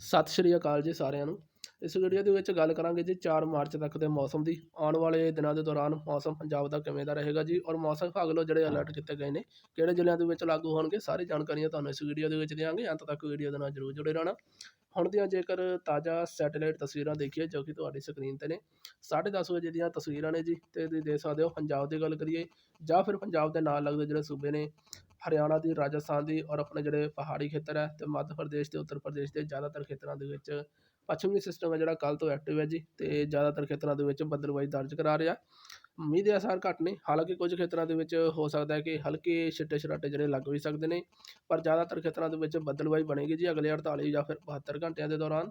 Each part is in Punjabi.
ਸਤਿ ਸ਼੍ਰੀ ਅਕਾਲ ਜੀ ਸਾਰਿਆਂ ਨੂੰ। ਇਸ ਵੀਡੀਓ ਦੇ ਵਿੱਚ ਗੱਲ ਕਰਾਂਗੇ ਜੀ 4 ਮਾਰਚ ਤੱਕ ਦੇ ਮੌਸਮ ਦੀ। ਆਉਣ ਵਾਲੇ ਦਿਨਾਂ ਦੇ ਦੌਰਾਨ ਮੌਸਮ ਪੰਜਾਬ ਦਾ ਕਿਵੇਂ ਦਾ ਰਹੇਗਾ ਜੀ ਔਰ ਮੌਸਮ ਵਿਭਾਗ ਵੱਲੋਂ ਜਿਹੜੇ ਅਲਰਟ ਕੀਤੇ ਗਏ ਨੇ, ਕਿਹੜੇ ਜ਼ਿਲ੍ਹਿਆਂ ਦੇ ਵਿੱਚ ਲਾਗੂ ਹੋਣਗੇ ਸਾਰੀ ਜਾਣਕਾਰੀਆਂ ਤੁਹਾਨੂੰ ਇਸ ਵੀਡੀਓ ਦੇ ਵਿੱਚ ਦਿਆਂਗੇ। ਅੰਤ ਤੱਕ ਵੀਡੀਓ ਦੇ ਨਾਲ ਜਰੂਰ ਜੁੜੇ ਰਹਿਣਾ। ਹੁਣ ਦੀਆਂ ਜੇਕਰ ਤਾਜ਼ਾ ਸੈਟੇਲਾਈਟ ਤਸਵੀਰਾਂ ਦੇਖੀਏ, ਜੋ ਕਿ ਤੁਹਾਡੀ ਸਕਰੀਨ ਤੇ ਨੇ 10:30 ਵਜੇ ਦੀਆਂ ਤਸਵੀਰਾਂ ਨੇ ਜੀ, ਤੇ ਤੁਸੀਂ ਦੇਖ ਸਕਦੇ ਹੋ ਪੰਜਾਬ ਦੀ ਗੱਲ ਕਰੀਏ ਜਾਂ ਫਿਰ ਪੰਜਾਬ ਦੇ ਨਾਲ ਲੱਗਦੇ ਜਿਹੜੇ ਸੂਬੇ ਨੇ ਹਰਿਆਣਾ ਦੀ, ਰਾਜਸਥਾਨ ਦੀ ਔਰ ਆਪਣੇ ਜਿਹੜੇ ਪਹਾੜੀ ਖੇਤਰ ਹੈ ਅਤੇ ਮੱਧ ਪ੍ਰਦੇਸ਼ ਅਤੇ ਉੱਤਰ ਪ੍ਰਦੇਸ਼ ਦੇ ਜ਼ਿਆਦਾਤਰ ਖੇਤਰਾਂ ਦੇ ਵਿੱਚ ਪੱਛਮੀ ਸਿਸਟਮ ਹੈ ਜਿਹੜਾ ਕੱਲ੍ਹ ਤੋਂ ਐਕਟਿਵ ਹੈ ਜੀ ਅਤੇ ਜ਼ਿਆਦਾਤਰ ਖੇਤਰਾਂ ਦੇ ਵਿੱਚ ਬੱਦਲਬਾਈ ਦਰਜ ਕਰਾ ਰਿਹਾ। ਮੀਂਹ ਦੇ ਅਸਰ ਘੱਟ ਨੇ ਹਾਲਾਂਕਿ ਕੁਝ ਖੇਤਰਾਂ ਦੇ ਵਿੱਚ ਹੋ ਸਕਦਾ ਹੈ ਕਿ ਹਲਕੇ ਛਿੱਟੇ ਛਰਾਟੇ ਜਿਹੜੇ ਲੱਗ ਵੀ ਸਕਦੇ ਨੇ, ਪਰ ਜ਼ਿਆਦਾਤਰ ਖੇਤਰਾਂ ਦੇ ਵਿੱਚ ਬੱਦਲਬਾਈ ਬਣੇਗੀ ਜੀ ਅਗਲੇ 48 ਜਾਂ ਫਿਰ 72 ਘੰਟਿਆਂ ਦੇ ਦੌਰਾਨ।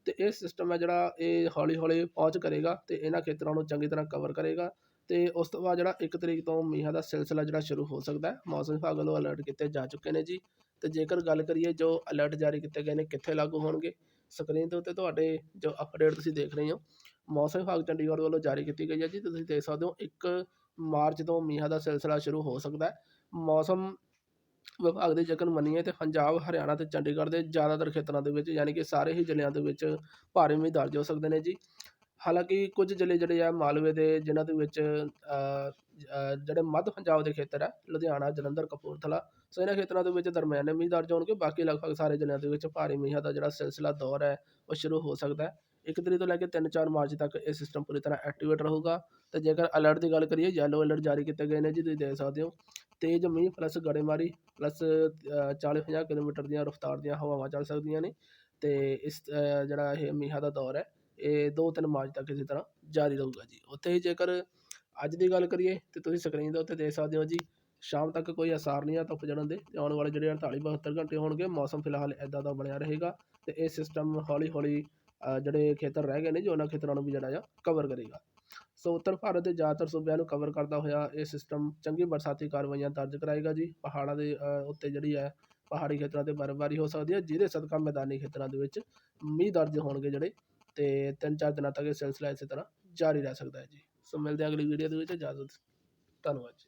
ਅਤੇ ਇਹ ਸਿਸਟਮ ਹੈ ਜਿਹੜਾ ਇਹ ਹੌਲੀ ਹੌਲੀ ਪਹੁੰਚ ਕਰੇਗਾ ਅਤੇ ਇਹਨਾਂ ਖੇਤਰਾਂ ਨੂੰ ਚੰਗੀ ਤਰ੍ਹਾਂ ਕਵਰ ਕਰੇਗਾ। ਤੇ ਉਸ ਤੋਂ ਬਾਅਦ ਜਿਹੜਾ 1 ਤਰੀਕ ਤੋਂ ਮੀਂਹਾਂ ਦਾ ਸਿਲਸਿਲਾ ਜਿਹੜਾ ਸ਼ੁਰੂ ਹੋ ਸਕਦਾ ਹੈ, ਮੌਸਮ ਵਿਭਾਗ ਵੱਲੋਂ ਅਲਰਟ ਕੀਤੇ ਜਾ ਚੁੱਕੇ ਨੇ ਜੀ। ਤੇ ਜੇਕਰ ਗੱਲ ਕਰੀਏ ਜੋ ਅਲਰਟ ਜਾਰੀ ਕੀਤੇ ਗਏ ਨੇ, ਕਿੱਥੇ ਲਾਗੂ ਹੋਣਗੇ? ਸਕਰੀਨ ਦੇ ਉੱਤੇ ਤੁਹਾਡੇ ਜੋ ਅਪਡੇਟ ਤੁਸੀਂ ਦੇਖ ਰਹੇ ਹੋ, ਮੌਸਮ ਵਿਭਾਗ ਚੰਡੀਗੜ੍ਹ ਵੱਲੋਂ ਜਾਰੀ ਕੀਤੀ ਗਈ ਹੈ ਜੀ। ਤੁਸੀਂ ਦੇਖ ਸਕਦੇ ਹੋ 1 ਮਾਰਚ ਤੋਂ ਮੀਂਹਾਂ ਦਾ ਸਿਲਸਿਲਾ ਸ਼ੁਰੂ ਹੋ ਸਕਦਾ ਹੈ। ਮੌਸਮ ਵਿਭਾਗ ਦੇ ਜੇਕਰ ਮੰਨੀਏ ਤੇ ਪੰਜਾਬ, ਹਰਿਆਣਾ ਤੇ ਚੰਡੀਗੜ੍ਹ ਦੇ ਜ਼ਿਆਦਾਤਰ ਖੇਤਰਾਂ ਦੇ ਵਿੱਚ, ਯਾਨੀ ਕਿ ਸਾਰੇ ਹੀ ਜ਼ਿਲ੍ਹਿਆਂ ਦੇ ਵਿੱਚ ਭਾਰੀ ਮੀਂਹ ਦਰਜ ਹੋ ਸਕਦੇ ਨੇ ਜੀ। ਹਾਲਾਂਕਿ ਕੁਝ ਜ਼ਿਲ੍ਹੇ ਜਿਹੜੇ ਆ ਮਾਲਵੇ ਦੇ, ਜਿਨ੍ਹਾਂ ਦੇ ਵਿੱਚ ਜਿਹੜੇ ਮੱਧ ਪੰਜਾਬ ਦੇ ਖੇਤਰ ਹੈ ਲੁਧਿਆਣਾ, ਜਲੰਧਰ, ਕਪੂਰਥਲਾ, ਸੋ ਇਹਨਾਂ ਖੇਤਰਾਂ ਦੇ ਵਿੱਚ ਦਰਮਿਆਨੇ ਮੀਂਹ ਦਰਜ ਹੋਣਗੇ। ਬਾਕੀ ਲਗਭਗ ਸਾਰੇ ਜ਼ਿਲ੍ਹਿਆਂ ਦੇ ਵਿੱਚ ਭਾਰੀ ਮੀਂਹਾਂ ਦਾ ਜਿਹੜਾ ਸਿਲਸਿਲਾ ਦੌਰ ਹੈ, ਉਹ ਸ਼ੁਰੂ ਹੋ ਸਕਦਾ ਹੈ। ਇੱਕ ਤਰੀਕ ਤੋਂ ਲੈ ਕੇ 3-4 ਮਾਰਚ ਤੱਕ ਇਹ ਸਿਸਟਮ ਪੂਰੀ ਤਰ੍ਹਾਂ ਐਕਟੀਵੇਟ ਰਹੂਗਾ। ਤੇ ਜੇਕਰ ਅਲਰਟ ਦੀ ਗੱਲ ਕਰੀਏ ਯੈਲੋ ਅਲਰਟ ਜਾਰੀ ਕੀਤੇ ਗਏ ਨੇ ਜੀ, ਤੁਸੀਂ ਦੇਖ ਸਕਦੇ ਹੋ। ਤੇਜ਼ ਮੀਂਹ ਪਲੱਸ ਗੜੇਮਾਰੀ ਪਲੱਸ 40-50 ਕਿਲੋਮੀਟਰ ਦੀਆਂ ਰਫ਼ਤਾਰ ਦੀਆਂ ਹਵਾਵਾਂ ਚੱਲ ਸਕਦੀਆਂ ਨੇ। ਤੇ ਇਸ ਜਿਹੜਾ ਇਹ ਮੀਂਹਾਂ ਦਾ ਦੌਰ ਹੈ ਇਹ 2-3 ਮਾਰਚ ਤੱਕ ਇਸੇ ਤਰ੍ਹਾਂ ਜਾਰੀ ਰਹੂਗਾ ਜੀ। ਉੱਥੇ ਹੀ ਜੇਕਰ ਅੱਜ ਦੀ ਗੱਲ ਕਰੀਏ ਤੇ ਤੁਸੀਂ ਸਕਰੀਨ ਦੇ ਉੱਤੇ ਦੇਖ ਸਕਦੇ ਹੋ ਜੀ, ਸ਼ਾਮ ਤੱਕ ਕੋਈ ਅਸਾਰ ਨਹੀਂ ਆ ਧੁੱਪ ਚੜਨ ਦੇ ਤੇ ਆਉਣ ਵਾਲੇ ਜਿਹੜੇ 48 72 ਘੰਟੇ ਹੋਣਗੇ, ਮੌਸਮ ਫਿਲਹਾਲ ਇਦਾਂ ਦਾ ਬਣਿਆ ਰਹੇਗਾ ਤੇ ਇਹ ਸਿਸਟਮ ਹੌਲੀ ਹੌਲੀ ਜਿਹੜੇ ਖੇਤਰ ਰਹਿ ਗਏ ਨੇ ਜੋ, ਉਹਨਾਂ ਖੇਤਰਾਂ ਨੂੰ ਵੀ ਜਿਹੜਾ ਆ ਕਵਰ ਕਰੇਗਾ। ਸੋ ਉੱਤਰ ਭਾਰਤ ਦੇ ਜ਼ਿਆਦਾਤਰ ਸੂਬਿਆਂ ਨੂੰ ਕਵਰ ਕਰਦਾ ਹੋਇਆ ਇਹ ਸਿਸਟਮ ਚੰਗੀ ਬਰਸਾਤੀ ਕਾਰਵਾਈਆਂ ਦਰਜ ਕਰਾਏਗਾ ਜੀ। ਪਹਾੜਾਂ ਦੇ ਉੱਤੇ ਜਿਹੜੀ ਹੈ, ਪਹਾੜੀ ਖੇਤਰਾਂ ਤੇ ਬਰਫ਼ਬਾਰੀ ਹੋ ਸਕਦੀ ਹੈ, ਜਿਹਦੇ ਸਦਕਾ ਮੈਦਾਨੀ ਖੇਤਰਾਂ ਦੇ ਵਿੱਚ ਮੀਂਹ ਦਰਜ ਹੋਣਗੇ ਜਿਹੜੇ ਅਤੇ ਤਿੰਨ ਚਾਰ ਦਿਨਾਂ ਤੱਕ ਇਹ ਸਿਲਸਿਲਾ ਇਸੇ ਤਰ੍ਹਾਂ ਜਾਰੀ ਰਹਿ ਸਕਦਾ ਹੈ ਜੀ। ਸੋ ਮਿਲਦੇ ਹਾਂ ਅਗਲੀ ਵੀਡੀਓ ਦੇ ਵਿੱਚ। ਇਜਾਜ਼ਤ। ਧੰਨਵਾਦ ਜੀ।